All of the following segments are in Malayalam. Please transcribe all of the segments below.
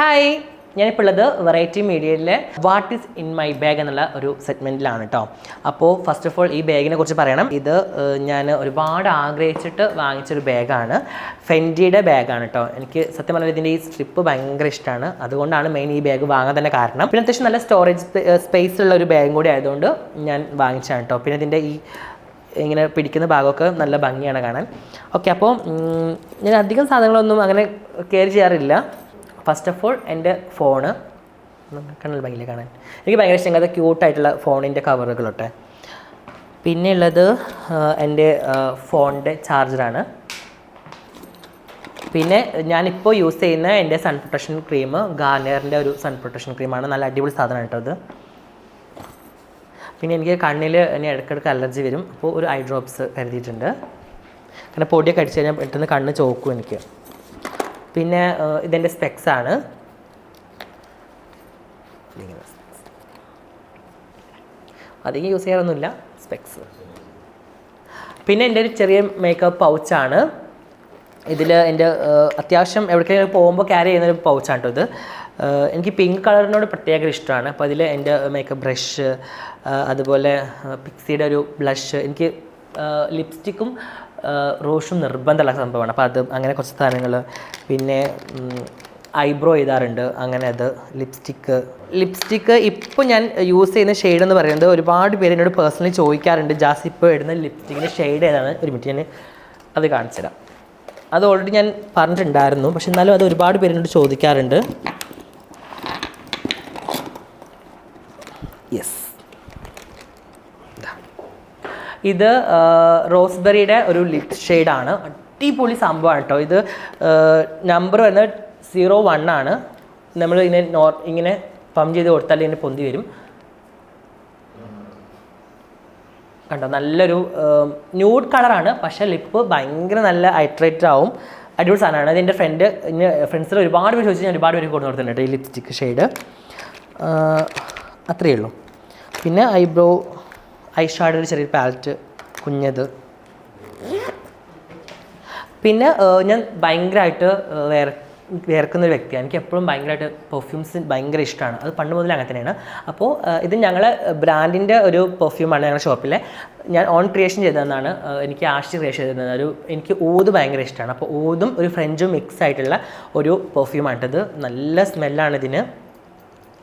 ഹായ് ഞാനിപ്പോൾ ഉള്ളത് വെറൈറ്റി മീഡിയയിലെ what is in my bag എന്നുള്ള ഒരു സെഗ്മെന്റിലാണ് കേട്ടോ അപ്പോൾ ഫസ്റ്റ് ഓഫ് ഓൾ ഈ ബാഗിനെ കുറിച്ച് പറയണം. ഇത് ഞാൻ ഒരുപാട് ആഗ്രഹിച്ചിട്ട് വാങ്ങിച്ചൊരു ബാഗാണ് ഫെൻഡിയുടെ ബാഗാണ് കേട്ടോ എനിക്ക് സത്യം പറഞ്ഞാൽ ഇതിന്റെ ഈ സ്ട്രിപ്പ് ഭയങ്കര ഇഷ്ടമാണ് അതുകൊണ്ടാണ് മെയിൻ ഈ ബാഗ് വാങ്ങാൻ തന്നെ കാരണം. പിന്നെ അത്യാവശ്യം നല്ല സ്റ്റോറേജ് സ്പേസ് ഉള്ള ഒരു ബാഗും കൂടി ആയതുകൊണ്ട് ഞാൻ വാങ്ങിച്ചതാണ് കേട്ടോ പിന്നെ ഇതിന്റെ ഈ ഇങ്ങനെ പിടിക്കുന്ന ഭാഗമൊക്കെ നല്ല ഭംഗിയാണ് കാണാൻ. ഓക്കെ അപ്പോൾ ഞാൻ അധികം സാധനങ്ങളൊന്നും അങ്ങനെ കെയർ ചെയ്യാറില്ല. ഫസ്റ്റ് ഓഫ് ഓൾ എന്റെ ഫോണ് കണ്ണൽ ഭംഗിയിൽ കാണാൻ. എനിക്ക് ഭയങ്കര ഇഷ്ടം. അത് ക്യൂട്ടായിട്ടുള്ള ഫോണിന്റെ കവറുകളൊട്ടെ പിന്നെ ഉള്ളത് എന്റെ ഫോണിന്റെ ചാർജറാണ് പിന്നെ ഞാനിപ്പോൾ യൂസ് ചെയ്യുന്ന എന്റെ സൺ പ്രൊട്ടക്ഷൻ ക്രീം ഗാർണിയറിന്റെ ഒരു സൺ പ്രൊട്ടക്ഷൻ ക്രീമാണ് നല്ല അടിപൊളി സാധനമാണ് കേട്ടത് പിന്നെ എനിക്ക് കണ്ണിൽ ഇനി ഇടയ്ക്കിടയ്ക്ക് അലർജി വരും. അപ്പോൾ ഒരു ഐ ഡ്രോപ്സ് കരുതിയിട്ടുണ്ട്. കാരണം പൊടിയൊക്കെ അടിച്ച് കഴിഞ്ഞാൽ പെട്ടെന്ന് കണ്ണ് ചോക്കും എനിക്ക്. പിന്നെ ഇതിന്റെ സ്പെക്സ് ആണ്. അധികം യൂസ് ചെയ്യാറൊന്നുമില്ല സ്പെക്സ് പിന്നെ എന്റെ ഒരു ചെറിയ മേക്കപ്പ് പൗച്ചാണ് ഇതിൽ എന്റെ അത്യാവശ്യം എവിടേക്കെങ്കിലും പോകുമ്പോൾ ക്യാരി ചെയ്യുന്ന ഒരു പൗച്ചാണ് ഇത്. എനിക്ക് പിങ്ക് കളറിനോട് പ്രത്യേക ഇഷ്ടമാണ്. അപ്പോൾ അതിൽ എന്റെ മേക്കപ്പ് ബ്രഷ് അതുപോലെ പിക്സിയുടെ ഒരു ബ്ലഷ് എനിക്ക് ലിപ്സ്റ്റിക്കും റോഷും നിർബന്ധമുള്ള സംഭവമാണ്. അപ്പോൾ അത് അങ്ങനെ കുറച്ച് സാധനങ്ങൾ പിന്നെ ഐബ്രോ ചെയ്താറുണ്ട് അങ്ങനെ അത് ലിപ്സ്റ്റിക്ക് ലിപ്സ്റ്റിക്ക് ഇപ്പോൾ ഞാൻ യൂസ് ചെയ്യുന്ന ഷെയ്ഡ് എന്ന് പറയുന്നത് ഒരുപാട് പേര് എന്നോട് പേഴ്സണലി ചോദിക്കാറുണ്ട്. ജാസ് ഇപ്പോൾ ഇടുന്ന ലിപ്സ്റ്റിക്കിന്റെ ഷെയ്ഡ് ഏതാണ്? ഒരു മിനിറ്റ് ഞാൻ അത് കാണിച്ചു തരാം. അത് ഓൾറെഡി ഞാൻ പറഞ്ഞിട്ടുണ്ടായിരുന്നു. പക്ഷെ എന്നാലും അത് ഒരുപാട് പേര് എന്നോട് ചോദിക്കാറുണ്ട്. യെസ് ഇത് റോസ്ബെറിയുടെ ഒരു ലിപ് ഷെയ്ഡാണ്. അടിപൊളി സംഭവമാണ് കേട്ടോ ഇത്. നമ്പർ വരുന്നത് സീറോ വൺ ആണ്. നമ്മൾ ഇങ്ങനെ നോർ ഇങ്ങനെ പമ്പ് ചെയ്ത് കൊടുത്താൽ ഇതിനെ പൊന്തി വരും. കണ്ടോ? നല്ലൊരു ന്യൂഡ് കളറാണ്. പക്ഷേ ലിപ്പ് ഭയങ്കര നല്ല ഹൈഡ്രേറ്റഡ് ആവും. അടിപൊളി സാധനമാണ്. അത് ഫ്രണ്ട് ഫ്രണ്ട് ഫ്രണ്ട്സിൽ ഒരുപാട് പേര് ചോദിച്ചു ഞാൻ ഒരുപാട് പേര് കൊണ്ടു കൊടുത്തിട്ടുണ്ട് ഈ ലിപ്സ്റ്റിക് ഷെയ്ഡ്. അത്രയേ ഉള്ളൂ. പിന്നെ ഐബ്രോ ഐ ഷാഡ് ഒരു ചെറിയൊരു പാലറ്റ് കുഞ്ഞത്. പിന്നെ ഞാൻ ഭയങ്കരമായിട്ട് വേർ വേർക്കുന്ന ഒരു വ്യക്തിയാണ്. എനിക്ക് എപ്പോഴും ഭയങ്കരമായിട്ട് പെർഫ്യൂംസ് ഭയങ്കര ഇഷ്ടമാണ് അത് പണ്ട് മുതൽ അങ്ങനെ തന്നെയാണ്. അപ്പോൾ ഇത് ഞങ്ങൾ ബ്രാൻഡിന്റെ ഒരു പെർഫ്യൂമാണ് ഞങ്ങളുടെ ഷോപ്പിലെ ഞാൻ ഓൺ ക്രിയേഷൻ ചെയ്തതെന്നാണ് എനിക്ക് ആഷി ക്രിയേഷൻ ചെയ്തത് ഒരു എനിക്ക് ഊത് ഭയങ്കര ഇഷ്ടമാണ് അപ്പോൾ ഊതും ഒരു ഫ്രഞ്ചും മിക്സ് ആയിട്ടുള്ള ഒരു പെർഫ്യൂമാണിട്ടത് നല്ല സ്മെല്ലാണ് ഇതിന്.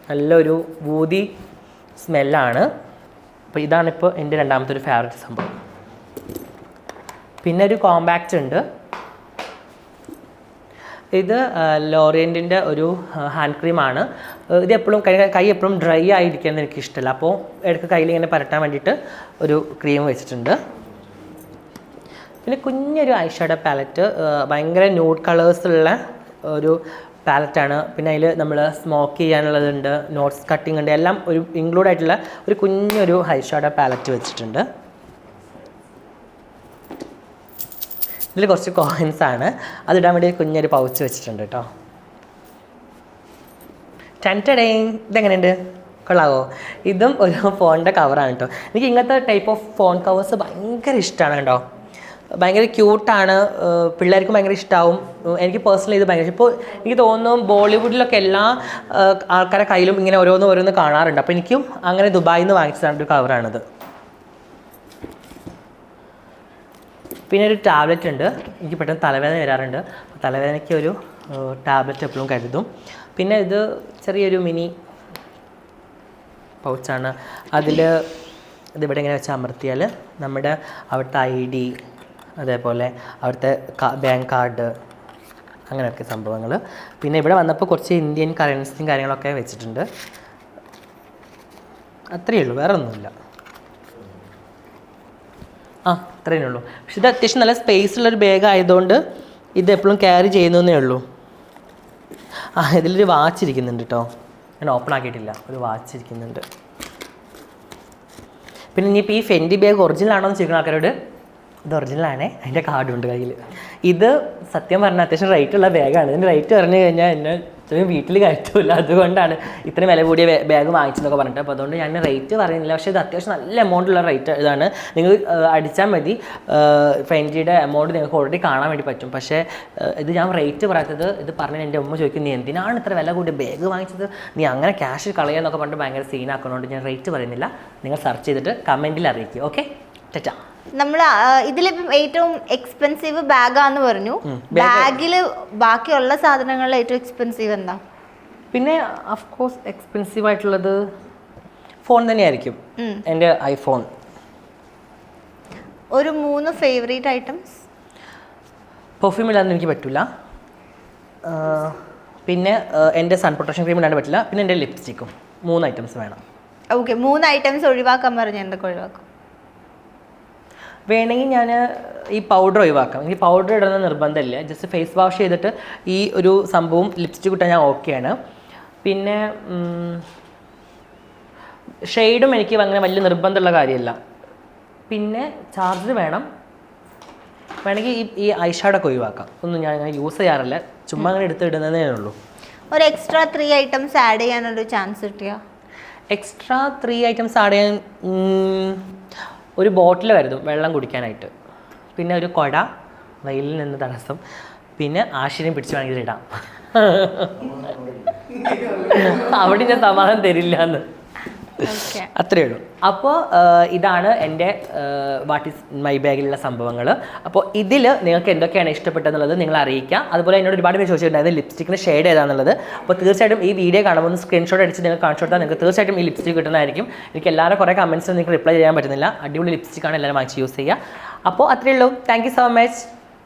നല്ലൊരു ഊതി സ്മെല്ലാണ് അപ്പോൾ ഇതാണിപ്പോൾ എന്റെ രണ്ടാമത്തെ ഒരു ഫേവററ്റ് സംഭവം. പിന്നെ ഒരു കോമ്പാക്റ്റ് ഉണ്ട്. ഇത് ലോറിയന്റിന്റെ ഒരു ഹാൻഡ് ക്രീമാണ് ഇത് എപ്പോഴും കൈ കൈ എപ്പോഴും ഡ്രൈ ആയിരിക്കുന്നത് എനിക്ക് ഇഷ്ടമല്ല അപ്പോൾ ഇടയ്ക്ക് കയ്യിൽ ഇങ്ങനെ പരട്ടാൻ വേണ്ടിയിട്ട് ഒരു ക്രീം വെച്ചിട്ടുണ്ട്. പിന്നെ കുഞ്ഞൊരു ഐഷാഡോ പാലറ്റ് ഭയങ്കര ന്യൂഡ് കളേഴ്സുള്ള ഒരു പാലറ്റാണ് പിന്നെ അതിൽ നമ്മൾ സ്മോക്ക് ചെയ്യാനുള്ളതുണ്ട് നോട്ട്സ് കട്ടിംഗ് ഉണ്ട് എല്ലാം ഒരു ഇൻക്ലൂഡ് ആയിട്ടുള്ള ഒരു കുഞ്ഞൊരു ഹൈ ഷോഡ പാലറ്റ് വെച്ചിട്ടുണ്ട്. ഇതിൽ കുറച്ച് കോയിൻസ് ആണ്. അതിടാൻ വേണ്ടി കുഞ്ഞൊരു പൗച്ച് വെച്ചിട്ടുണ്ട് കേട്ടോ ടെന്റഡേ ഇതെങ്ങനെയുണ്ട്? കൊള്ളാവോ? ഇതും ഒരു ഫോണിന്റെ കവറാണ് കേട്ടോ എനിക്ക് ഇങ്ങനത്തെ ടൈപ്പ് ഓഫ് ഫോൺ കവേഴ്സ് ഭയങ്കര ഇഷ്ടമാണ് കേട്ടോ ഭയങ്കര ക്യൂട്ടാണ് പിള്ളേർക്കും ഭയങ്കര ഇഷ്ടമാവും എനിക്ക് പേഴ്സണലി ഇത് ഭയങ്കര ഇപ്പോൾ എനിക്ക് തോന്നുന്നു ബോളിവുഡിലൊക്കെ എല്ലാ ആൾക്കാരെ കയ്യിലും ഇങ്ങനെ ഓരോന്ന് ഓരോന്ന് കാണാറുണ്ട്. അപ്പോൾ എനിക്കും അങ്ങനെ ദുബായിൽ നിന്ന് വാങ്ങിച്ചതാണ് ഒരു കവറാണിത് പിന്നെ ഒരു ടാബ്ലറ്റ് ഉണ്ട്. എനിക്ക് പെട്ടെന്ന് തലവേദന വരാറുണ്ട്. തലവേദനയ്ക്ക് ഒരു ടാബ്ലറ്റ് എപ്പോഴും കരുതും. പിന്നെ ഇത് ചെറിയൊരു മിനി പൗച്ചാണ് അതിൽ ഇതിവിടെ ഇങ്ങനെ വെച്ച് അമർത്തിയാൽ നമ്മുടെ അവിടുത്തെ ഐ ഡി അതേപോലെ അവിടുത്തെ ബാങ്ക് കാർഡ് അങ്ങനെയൊക്കെ സംഭവങ്ങൾ പിന്നെ ഇവിടെ വന്നപ്പോൾ കുറച്ച് ഇന്ത്യൻ കറൻസിയും കാര്യങ്ങളൊക്കെ വെച്ചിട്ടുണ്ട്. അത്രയേ ഉള്ളൂ വേറെ ഒന്നുമില്ല ആ അത്രയേ ഉള്ളൂ. പക്ഷെ ഇത് അത്യാവശ്യം നല്ല സ്പേസ് ഉള്ളൊരു ബാഗ് ആയതുകൊണ്ട് ഇത് എപ്പോഴും ക്യാരി ചെയ്യുന്നേ ഉള്ളൂ. ആ ഇതിലൊരു വാച്ച് ഇരിക്കുന്നുണ്ട് കേട്ടോ ഞാൻ ഓപ്പൺ ആക്കിയിട്ടില്ല ഒരു വാച്ച് ഇരിക്കുന്നുണ്ട്. പിന്നെ ഇനിയിപ്പോൾ ഈ ഫെൻഡി ബാഗ് ഒറിജിനൽ ആണോ എന്ന് ചോദിക്കുന്ന ആൾക്കാരോട്. ഇത് ഒറിജിനലാണേ അതിന്റെ കാർഡുണ്ട് കയ്യിൽ ഇത് സത്യം പറഞ്ഞാൽ അത്യാവശ്യം റേറ്റ് ഉള്ള ബാഗാണ് ഇതിന്റെ റേറ്റ് പറഞ്ഞു കഴിഞ്ഞാൽ എന്നെ വീട്ടിൽ കയറ്റില്ല അതുകൊണ്ടാണ് ഇത്രയും വില കൂടിയ ബാഗ് വാങ്ങിച്ചെന്നൊക്കെ പറഞ്ഞിട്ട്. അപ്പോൾ അതുകൊണ്ട് ഞാൻ റേറ്റ് പറയുന്നില്ല. പക്ഷേ ഇത് അത്യാവശ്യം നല്ല എമൗണ്ട് ഉള്ള റേറ്റ് ഇതാണ്. നിങ്ങൾ അടിച്ചാൽ മതി. ഫെന്റിയുടെ എമൗണ്ട് നിങ്ങൾക്ക് ഓൾറെഡി കാണാൻ വേണ്ടി പറ്റും. പക്ഷേ ഇത് ഞാൻ റേറ്റ് പറയാത്തത് ഇത് പറഞ്ഞ് എന്റെ ഉമ്മ ചോദിക്കും നീ എന്തിനാണ് ഇത്ര വില കൂടിയ ബാഗ് വാങ്ങിച്ചത്? നീ അങ്ങനെ ക്യാഷ് കളയാന്നൊക്കെ പറഞ്ഞിട്ട് ഭയങ്കര സീനാക്കുന്നതുകൊണ്ട് ഞാൻ റേറ്റ് പറയുന്നില്ല. നിങ്ങൾ സെർച്ച് ചെയ്തിട്ട് കമന്റിൽ അറിയിക്കുക ഓക്കെ തെറ്റാ നമ്മൾ ഇതിലിപ്പം ഏറ്റവും എക്സ്പെൻസീവ് ബാഗാന്ന് പറഞ്ഞു. ബാഗിൽ ബാക്കിയുള്ള സാധനങ്ങളിൽ ഏറ്റവും എക്സ്പെൻസീവ് എന്താ? പിന്നെ കോഴ്സ് എക്സ്പെൻസീവ് ആയിട്ടുള്ളത് ഫോൺ തന്നെയായിരിക്കും. എന്റെ ഐഫോൺ ഒരു മൂന്ന് ഫേവറേറ്റ് ഐറ്റംസ് പെർഫ്യൂം ഇല്ലാതെ എനിക്ക് പറ്റില്ല പിന്നെ എന്റെ സൺ പ്രൊട്ടക്ഷൻ ക്രീം ഇല്ലാണ്ട് പറ്റില്ല. പിന്നെ എന്റെ ലിപ്സ്റ്റിക്കും മൂന്ന് ഐറ്റംസ് വേണം. ഓക്കെ മൂന്ന് ഐറ്റംസ് ഒഴിവാക്കാൻ പറഞ്ഞു എന്തൊക്കെ ഒഴിവാക്കും? വേണമെങ്കിൽ ഞാൻ ഈ പൗഡർ ഒഴിവാക്കാം. എനിക്ക് പൗഡർ ഇടുന്ന നിർബന്ധമില്ല. ജസ്റ്റ് ഫേസ് വാഷ് ചെയ്തിട്ട് ഈ ഒരു സംഭവം ലിപ്സ്റ്റിക് ഇട്ടാൽ ഞാൻ ഓക്കെയാണ് പിന്നെ ഷെയ്ഡും എനിക്ക് അങ്ങനെ വലിയ നിർബന്ധമുള്ള കാര്യമല്ല. പിന്നെ ചാർജർ വേണം. വേണമെങ്കിൽ ഈ ഈ ഐഷാഡൊക്കെ ഒഴിവാക്കാം. ഒന്നും ഞാൻ അങ്ങനെ യൂസ് ചെയ്യാറില്ല. ചുമ്മാ അങ്ങനെ എടുത്ത് ഇടുന്നതേ ഉള്ളൂ. ഒരു എക്സ്ട്രാ ത്രീ ഐറ്റംസ് ആഡ് ചെയ്യാനൊരു ചാൻസ് കിട്ടിയോ? എക്സ്ട്രാ ത്രീ ഐറ്റംസ് ആഡ് ചെയ്യാൻ ഒരു ബോട്ടിൽ വരുന്നു വെള്ളം കുടിക്കാനായിട്ട്. പിന്നെ ഒരു കൊട വെയിലിൽ നിന്ന് തടസ്സം. പിന്നെ ആശ്ചര്യം പിടിച്ച് വേണമെങ്കിൽ ഇടാം അവിടെ ഞാൻ സമാധാനം തരില്ല എന്ന് അത്രയേ ഉള്ളൂ. അപ്പോൾ ഇതാണ് എന്റെ വാട്ട് ഈസ് മൈ ബാഗിലുള്ള സംഭവങ്ങൾ അപ്പോൾ ഇതിൽ നിങ്ങൾക്ക് എന്തൊക്കെയാണ് ഇഷ്ടപ്പെട്ടതെന്നുള്ളത് നിങ്ങൾ അറിയിക്കുക അതുപോലെ എന്നോട് ഒരുപാട് പേര് ചോദിച്ചിട്ടുണ്ടായിരുന്നു ലിപ്സ്റ്റിക്കിന് ഷെയ്ഡ് ഏതാണെന്നുള്ളത് അപ്പോൾ തീർച്ചയായിട്ടും ഈ വീഡിയോ കാണുമ്പോൾ ഒന്ന് സ്ക്രീൻഷോട്ട് അടിച്ച് നിങ്ങൾ കാണിച്ചു കൊടുത്താൽ നിങ്ങൾക്ക് തീർച്ചയായിട്ടും ഈ ലിപ്സ്റ്റിക് കിട്ടുന്നതായിരിക്കും. എനിക്ക് എല്ലാവരും കുറേ കമൻസ് നിങ്ങൾക്ക് റിപ്ലൈ ചെയ്യാൻ പറ്റുന്നില്ല. അടിപൊളി ലിപ്സ്റ്റിക്കാണ് എല്ലാവരും വാങ്ങിച്ച് യൂസ് ചെയ്യുക. അപ്പോൾ അത്രയേ ഉള്ളൂ. Thank so much